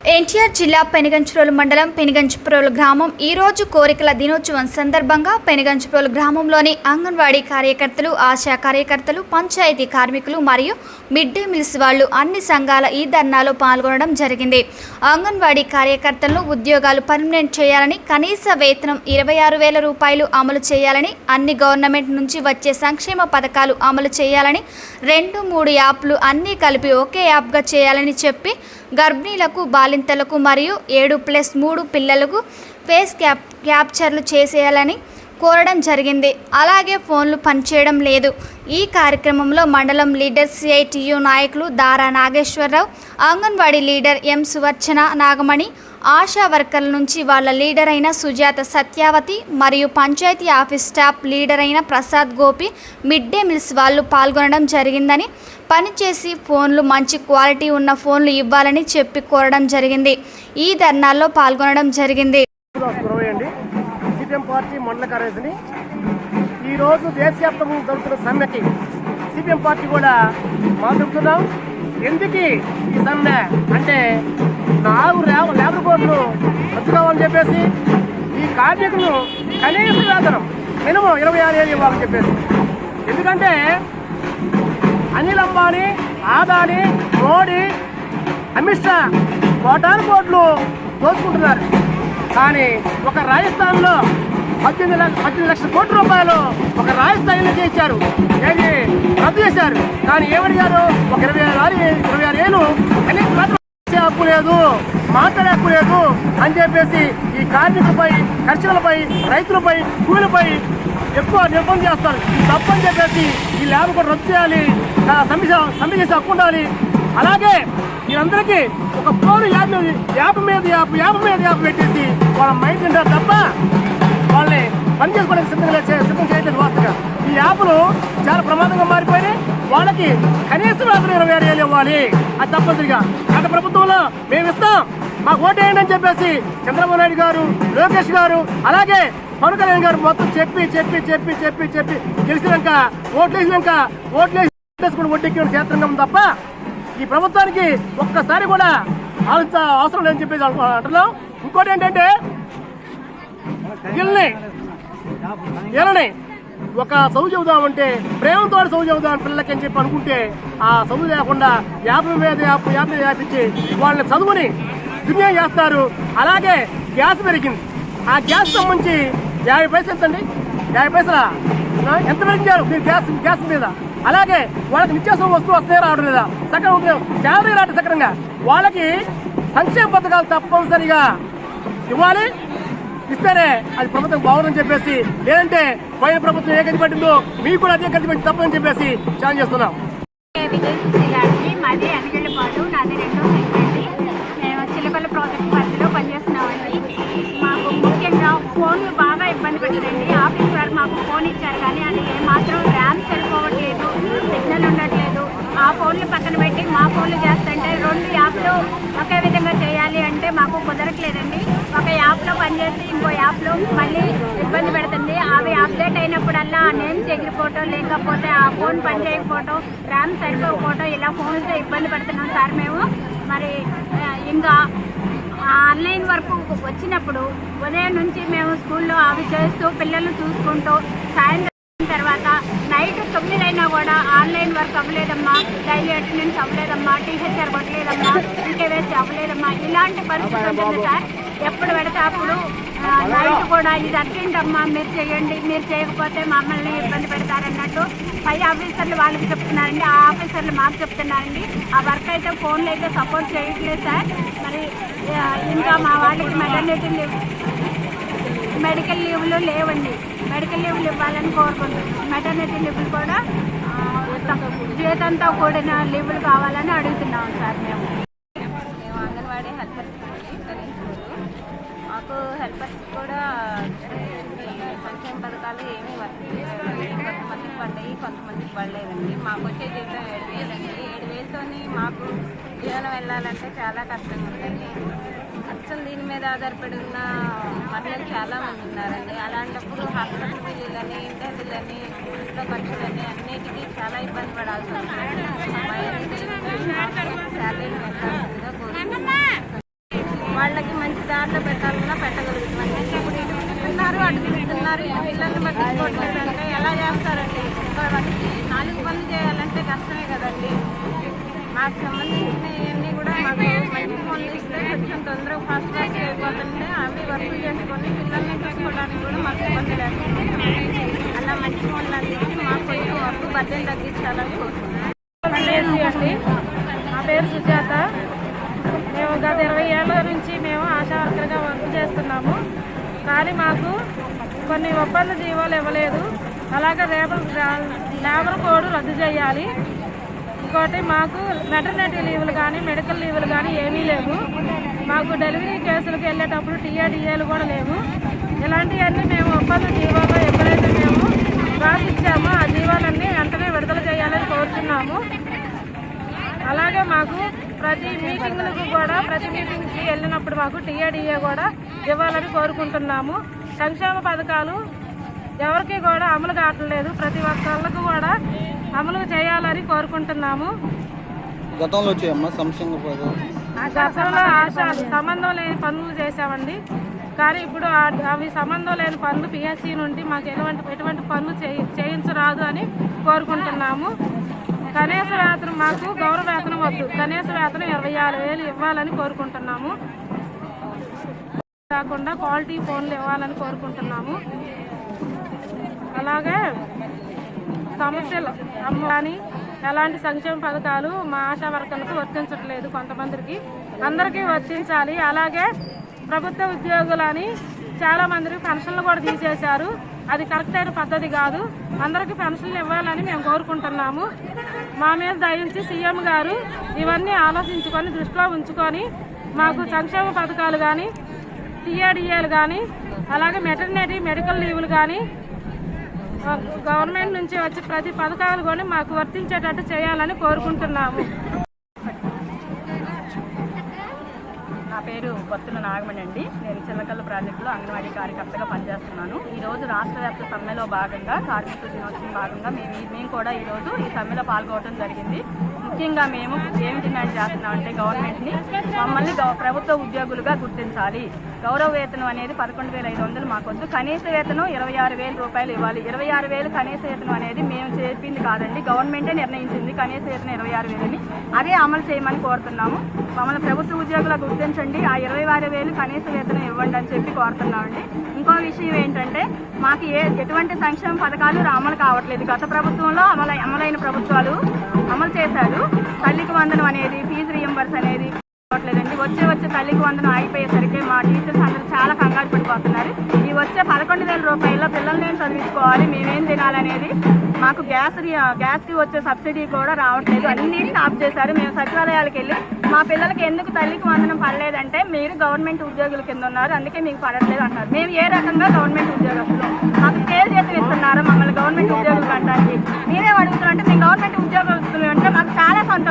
ఎన్టీఆర్ జిల్లా పెనుగంచుప్రోలు మండలం పెనుగంచుప్రోలు గ్రామం ఈ రోజు కోరికల దినోత్సవం సందర్భంగా పెనుగంచుప్రోలు గ్రామంలోని అంగన్వాడీ కార్యకర్తలు ఆశా కార్యకర్తలు పంచాయతీ కార్మికులు మరియు మిడ్ డే మీల్స్ వాళ్ళు అన్ని సంఘాల ఈ ధర్నాలో పాల్గొనడం జరిగింది. అంగన్వాడీ కార్యకర్తలను ఉద్యోగాలు పర్మనెంట్ చేయాలని కనీస వేతనం ఇరవై ఆరు వేల రూపాయలు అమలు చేయాలని అన్ని గవర్నమెంట్ నుంచి వచ్చే సంక్షేమ పథకాలు అమలు చేయాలని రెండు మూడు యాప్లు అన్నీ కలిపి ఒకే యాప్గా చేయాలని చెప్పి గర్భిణీలకు బాలింతలకు మరియు ఏడు ప్లస్ మూడు పిల్లలకు ఫేస్ క్యాప్ క్యాప్చర్లు చేసేయాలని కోరడం జరిగింది. అలాగే ఫోన్లు పనిచేయడం లేదు. ఈ కార్యక్రమంలో మండలం లీడర్ సిఐటియు నాయకులు దారా నాగేశ్వరరావు అంగన్వాడీ లీడర్ ఎం సువర్చన నాగమణి ఆశా వర్కర్ల నుంచి వాళ్ళ లీడర్ అయిన సుజాత సత్యావతి మరియు పంచాయతీ ఆఫీస్ స్టాఫ్ లీడర్ అయిన Prasad Gopi mid day meals వాళ్ళు పాల్గొనడం జరిగిందని పనిచేసి ఫోన్లు మంచి క్వాలిటీ ఉన్న ఫోన్లు ఇవ్వాలని చెప్పి కోరడం జరిగింది. ఈ ధర్నాల్లో పాల్గొనడం జరిగింది. పార్టీ మండల కార్యదర్శిని ఈరోజు దేశవ్యాప్తంగా జరుగుతున్న సమ్మెకి సిపిఎం పార్టీ కూడా మాట్లాడుతున్నాం ఎందుకు ఈ సమ్మె? అంటే నాలుగు లేబర్ కోడ్లు రద్దు కావాలని చెప్పేసి ఈ కార్మికులు కనీస వేతనం మినిమం ఇరవై ఆరు ఏళ్ళు ఇవ్వాలని చెప్పేసి. ఎందుకంటే అనిల్ అంబానీ ఆదాని మోడీ అమిత్ షా కోటాను కోట్లు దోచుకుంటున్నారు. కానీ ఒక రాజస్థాన్లో పద్దెనిమిది లక్ష పద్దెనిమిది లక్షల కోట్ల రూపాయలు ఒక రాజస్థాయిలో ఇచ్చారు. ఏది రద్దు చేశారు. కానీ ఏమడిగారు? ఒక ఇరవై ఆరు ఇరవై ఆరు ఏళ్ళు కనీసం హక్కు లేదు మాట్లాడే హక్కు లేదు అని చెప్పేసి ఈ కార్మికులపై కర్షకులపై రైతులపై కూలీలపై ఎక్కువ నిర్బంధం చేస్తారు. తప్పని చెప్పేసి ఈ ల్యాబ్ కూడా రద్దు చేయాలి. ఆ సమ్మె హక్కు ఉండాలి. అలాగే వీరందరికీ ఒక ఫోన్ యాప్ మీద యాప్ మీద యాప్ యాప్ మీద యాప్ పెట్టేసి వాళ్ళ మైండ్ తింటారు తప్ప వాళ్ళని పని చేసుకోవడానికి సిద్ధంగా సిద్ధం చేయట్లేదు వాస్తవంగా. ఈ యాప్లు చాలా ప్రమాదంగా మారిపోయినాయి. వాళ్ళకి కనీసం వేతనం ఇరవై ఆరు వేలు ఇవ్వాలి. అది తప్పనిసరిగా. గత ప్రభుత్వంలో మేము ఇస్తాం. మాకు ఓటేయండి అని చెప్పేసి చంద్రబాబు నాయుడు గారు లోకేష్ గారు అలాగే పవన్ కళ్యాణ్ గారు మొత్తం చెప్పి చెప్పి చెప్పి చెప్పి చెప్పి గెలిచినాక ఓట్లు వేసినాక ఓట్లు వేసుకుని వడ్డీకి క్షేత్రంగా ఉంది తప్ప ఈ ప్రభుత్వానికి ఒక్కసారి కూడా ఆలోచించ అవసరం లేదని చెప్పేసి అంటున్నాం. ఇంకోటి ఏంటంటే వీళ్ళని వీళ్ళని ఒక చదువు చెబుదామంటే ప్రేమతో చదువు చెబుదాం పిల్లలకి అని చెప్పి అనుకుంటే ఆ చదువు లేకుండా యాభై మీద యాభై యాభై మీద ఇచ్చి వాళ్ళని చదువుని దునియా చేస్తారు. అలాగే గ్యాస్ పెరిగింది. ఆ గ్యాస్ సంబంధించి యాభై పైసలు ఎంతండి? యాభై పైసల? ఎంత పెరిగించారు? మీరు గ్యాస్ గ్యాస్ మీద. అలాగే వాళ్ళకి నిత్యావసర వస్తువు వస్తే రావడం లేదా? సగం శాలరీ రాట సక్రంగా వాళ్ళకి సంక్షేమ పథకాలు తప్పనిసరిగా ఇవ్వాలి. ఇస్తేనే అది ప్రభుత్వం బాగుందని చెప్పేసి లేదంటే పోయిన ప్రభుత్వం ఏ గది పట్టిందో మీకు కూడా అదే గది పట్టి తప్పని చెప్పేసి ఛాలెంజ్ చేస్తున్నాం. విజయశ్రీ మాది అనగళ్ళపాడు నాది రెండో సైట్ అండి మేము చిలకల ప్రాజెక్ట్ పరిధిలో పనిచేస్తున్నామండి. మాకు ముఖ్యంగా ఫోన్లు బాగా ఇబ్బంది పెట్టారండి ఆఫీస్ వారు మాకు ఫోన్ ఇచ్చారు కానీ అది ఏమాత్రం ర్యామ్ సరిపోవట్లేదు సిగ్నల్ ఉండట్లేదు. ఆ ఫోన్లు పక్కన పెట్టి మా ఫోన్లు చేస్తుంటే రెండు యాప్లు ఒకే విధంగా చేయాలి అంటే మాకు కుదరట్లేదండి. ఒక యాప్లో పనిచేసి ఇంకో యాప్లో మళ్ళీ ఇబ్బంది పెడుతుంది. అవి అప్డేట్ అయినప్పుడల్లా ఆ నేమ్స్ ఎగిరిపోవటం లేకపోతే ఆ ఫోన్ పనిచేయకపోవటం ర్యామ్ సరిపోకపోవటం ఇలా ఫోన్తో ఇబ్బంది పడుతున్నాం సార్ మేము. మరి ఇంకా ఆన్లైన్ వర్క్ వచ్చినప్పుడు ఉదయం నుంచి మేము స్కూల్లో అవి చేస్తూ పిల్లలు చూసుకుంటూ సాయంత్రం తర్వాత నైట్ తొమ్మిది అయినా కూడా ఆన్లైన్ వర్క్ అవ్వలేదమ్మా డైలీ అటెండెన్స్ అవ్వలేదమ్మా టీహెచ్ఆర్ కొట్టలేదమ్మా ఇంకేవేసి అవ్వలేదమ్మా? ఇలాంటి పరిస్థితి ఉంటుంది సార్. ఎప్పుడు పెడితే అప్పుడు నైట్ కూడా ఇది అర్జెంట్ అమ్మా మీరు చేయండి మీరు చేయకపోతే మమ్మల్ని ఇబ్బంది పెడతారన్నట్టు పై ఆఫీసర్లు వాళ్ళకి చెప్తున్నారండి. ఆ ఆఫీసర్లు మాకు చెప్తున్నారండి. ఆ వర్క్ అయితే ఫోన్లో అయితే సపోర్ట్ చేయట్లేదు సార్. మరి ఇంకా మా వాళ్ళకి మెటర్నిటీ లీవ్ మెడికల్ లీవ్లు లేవండి. మెడికల్ లీవ్లు ఇవ్వాలని కోరుకుంటున్నాం. మెటర్నిటీ లీవ్లు కూడా మొత్తం జీతంతో కూడిన లీవులు కావాలని అడుగుతున్నాం సార్ మేము. మేము అంగన్వాడీ హెల్పర్స్ మాకు హెల్పర్స్ కూడా సంక్షేమ పథకాలు ఏమీ వర్క్ కొంతమందికి పడ్డాయి కొంతమందికి పడలేదండి. మాకు వచ్చే జీతం ఏడు వేలండి. ఏడు వేలతోని మాకు జీవనం వెళ్ళాలంటే చాలా కష్టంగా ఉందండి. సంవత్సరం దీని మీద ఆధారపడి ఉన్న మహిళలు చాలామంది ఉన్నారండి. అలాంటప్పుడు హాస్పిటల్ బిల్లులని ఇంటర్ బిల్లని ఇంట్లో ఖర్చులని అన్నిటికీ చాలా ఇబ్బంది పడాల్సి వస్తుంది. వాళ్ళకి మంచి దారిలో పెట్టాలన్నా పెట్టగలుగుతుంది ఇప్పుడు ఇటు అటు తింటున్నారు ఇటు పిల్లల్ని పట్టించుకోవట్లేదు అంటే ఎలా చేస్తారండి? నాలుగు పనులు చేయాలంటే కష్టమే కదండి. మాకు సంబంధించి ఫోన్లు కొంచెం తొందరగా ఫాస్ట్ ఫాస్ట్ అయిపోతుంటే అవి వర్క్ చేసుకొని పిల్లల్ని చూసుకోవడానికి కూడా మాకు ఇబ్బంది లేకుండా అలా మంచి ఫోన్లు అందించి మాకు కొంచెం వర్క్ బద్దెలు తగ్గించాలని కోరుకుంటున్నాం మా నా పేరు సుజాత. మేము గత ఇరవై ఏళ్ళ నుంచి మేము ఆశా వర్కర్గా వర్క్ చేస్తున్నాము. కానీ మాకు కొన్ని ఒప్పంద జీవాలు ఇవ్వలేదు. అలాగే లేబర్ లేబర్ కోడ్ రద్దు చేయాలి. ఇంకోటి మాకు మెటర్నిటీ లీవులు కానీ మెడికల్ లీవులు కానీ ఏమీ లేవు. మాకు డెలివరీ కేసులకు వెళ్ళేటప్పుడు టీఏడిఏలు కూడా లేవు. ఇలాంటివన్నీ మేము ఒప్పంద జీవాలో ఎప్పుడైతే మేము రాసిచ్చామో ఆ జీవాలన్నీ వెంటనే విడుదల చేయాలని కోరుతున్నాము అలాగే మాకు ప్రతి మీటింగులకు కూడా ప్రతి మీటింగ్కి వెళ్ళినప్పుడు మాకు టీఏడిఏ కూడా ఇవ్వాలని కోరుకుంటున్నాము. సంక్షేమ పథకాలు ఎవరికి కూడా అమలు కావట్లేదు. ప్రతి ఒక్కళ్ళకు కూడా అమలు చేయాలని కోరుకుంటున్నాము. గతంలో గతంలో ఆశ సంబంధం లేని పనులు చేసామండి కానీ ఇప్పుడు అవి సంబంధం లేని పనులు పిఎస్సి నుండి మాకు ఎటువంటి ఎటువంటి పనులు చేయి చేయించరాదు అని కోరుకుంటున్నాము. కనీస వేతనం మాకు గౌరవ వేతనం వద్దు. కనీస వేతనం ఇరవై ఆరు వేలు ఇవ్వాలని కోరుకుంటున్నాము. కాకుండా క్వాలిటీ ఫోన్లు ఇవ్వాలని కోరుకుంటున్నాము. అలాగే సమస్యలు అమ్మ కానీ ఎలాంటి సంక్షేమ పథకాలు మా ఆశా వర్కర్లకు వర్తించట్లేదు కొంతమందికి. అందరికీ వర్తించాలి. అలాగే ప్రభుత్వ ఉద్యోగులని చాలామందికి పెన్షన్లు కూడా తీసేశారు. అది కరెక్ట్ అయిన పద్ధతి కాదు. అందరికీ పెన్షన్లు ఇవ్వాలని మేము కోరుకుంటున్నాము. మా మీద దయించి సీఎం గారు ఇవన్నీ ఆలోచించుకొని దృష్టిలో ఉంచుకొని మాకు సంక్షేమ పథకాలు కానీ టీఆర్డీఏలు కానీ అలాగే మెటర్నిటీ మెడికల్ లీవులు కానీ గవర్నమెంట్ నుంచి వచ్చే ప్రతి పథకాలు కూడా మాకు వర్తించేటట్టు చేయాలని కోరుకుంటున్నాము. నా పేరు బొత్తుల నాగమణి అండి. నేను చిల్లకల్లు ప్రాజెక్టులో అంగన్వాడీ కార్యకర్తగా పనిచేస్తున్నాను. ఈరోజు రాష్ట్ర వ్యాప్త సమ్మెలో భాగంగా కార్మికుల దినోత్సవం భాగంగా మేము మేము కూడా ఈ రోజు ఈ సమ్మెలో పాల్గొనడం జరిగింది. ముఖ్యంగా మేము ఏమి డిమాండ్ చేస్తున్నామంటే గవర్నమెంట్ని మమ్మల్ని ప్రభుత్వ ఉద్యోగులుగా గుర్తించాలి. గౌరవ వేతనం అనేది పదకొండు వేల ఐదు వందలు మాకొద్దు కనీస వేతనం ఇరవై ఆరు వేల రూపాయలు ఇవ్వాలి. ఇరవై ఆరు వేలు కనీస వేతనం అనేది మేము చెప్పింది కాదండి. గవర్నమెంటే నిర్ణయించింది కనీస వేతనం ఇరవై ఆరు వేలని. అదే అమలు చేయమని కోరుతున్నాము. మమ్మల్ని ప్రభుత్వ ఉద్యోగులకు గుర్తించండి. ఆ ఇరవై ఆరు వేలు కనీస వేతనం ఇవ్వండి అని చెప్పి కోరుతున్నామండి. ఇంకో విషయం ఏంటంటే మాకు ఏ ఎటువంటి సంక్షేమ పథకాలు అమలు కావట్లేదు. గత ప్రభుత్వంలో అమలు అమలైన ప్రభుత్వాలు అమలు చేశారు. తల్లికి వందనం అనేది ఫీజు రియంబర్స్ అనేది లేదండి వచ్చే వచ్చే తల్లికి వందనం ఆగిపోయేసరికి మా టీచర్స్ అందరూ చాలా కంగారు పడిపోతున్నారు. ఈ వచ్చే పదకొండు వేల రూపాయల్లో పిల్లల్ని ఏం చదివించుకోవాలి మేమేం తినాలనేది మాకు గ్యాస్ గ్యాస్కి వచ్చే సబ్సిడీ కూడా రావట్లేదు. అన్నిటిని ఆఫ్ చేశారు. మేము సచివాలయాలకు వెళ్ళి మా పిల్లలకి ఎందుకు తల్లికి వందనం పడలేదంటే మీరు గవర్నమెంట్ ఉద్యోగుల కింద ఉన్నారు. అందుకే మీకు పడట్లేదు అంటారు మేము ఏ రకంగా గవర్నమెంట్ ఉద్యోగస్తులు?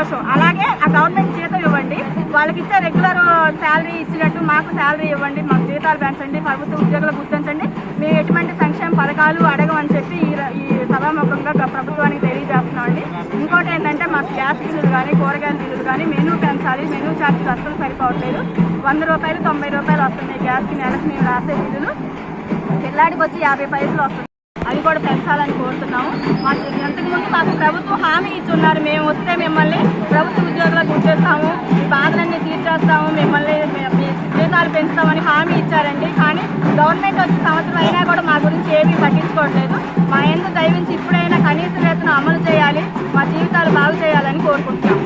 సంతోషం. అలాగే ఆ గవర్నమెంట్ జీతం ఇవ్వండి. వాళ్ళకి ఇచ్చే రెగ్యులర్ శాలరీ ఇచ్చినట్టు మాకు శాలరీ ఇవ్వండి. మాకు జీతాలు పెంచండి. ప్రభుత్వ ఉద్యోగులు గుర్తించండి. మేము ఎటువంటి సంక్షేమ పథకాలు అడగమని చెప్పి ఈ ఈ సభాముఖంగా ప్రభుత్వానికి ప్రభుత్వానికి తెలియజేస్తున్నామండి ఇంకోటి ఏంటంటే మాకు గ్యాస్ బిల్లులు కానీ కూరగాయల బిల్లులు కానీ మెనూ పెంచాలి. మెనూ ఛార్జీలు అస్సలు సరిపోవట్లేదు. వంద రూపాయలు తొంభై రూపాయలు వస్తున్నాయి గ్యాస్కి నెలకు మేము రాసే బిల్లులు. పిల్లాడికి వచ్చి యాభై పైసలు వస్తుంది కూడా పెంచాలని కోరుతున్నాము. మాకు ఇంతకుముందు మాకు ప్రభుత్వం హామీ ఇచ్చున్నారు. మేము వస్తే మిమ్మల్ని ప్రభుత్వ ఉద్యోగులకు గుర్తిస్తాము. మీ బాధలన్నీ తీర్చేస్తాము. మిమ్మల్ని జీతాలు పెంచుతామని హామీ ఇచ్చారండి. కానీ గవర్నమెంట్ వచ్చిన సంవత్సరం అయినా కూడా మా గురించి ఏమీ పట్టించుకోవట్లేదు. మా ఎందుకు దయవించి ఇప్పుడైనా కనీస వేతనం అమలు చేయాలి. మా జీవితాలు బాగు చేయాలని కోరుకుంటున్నాం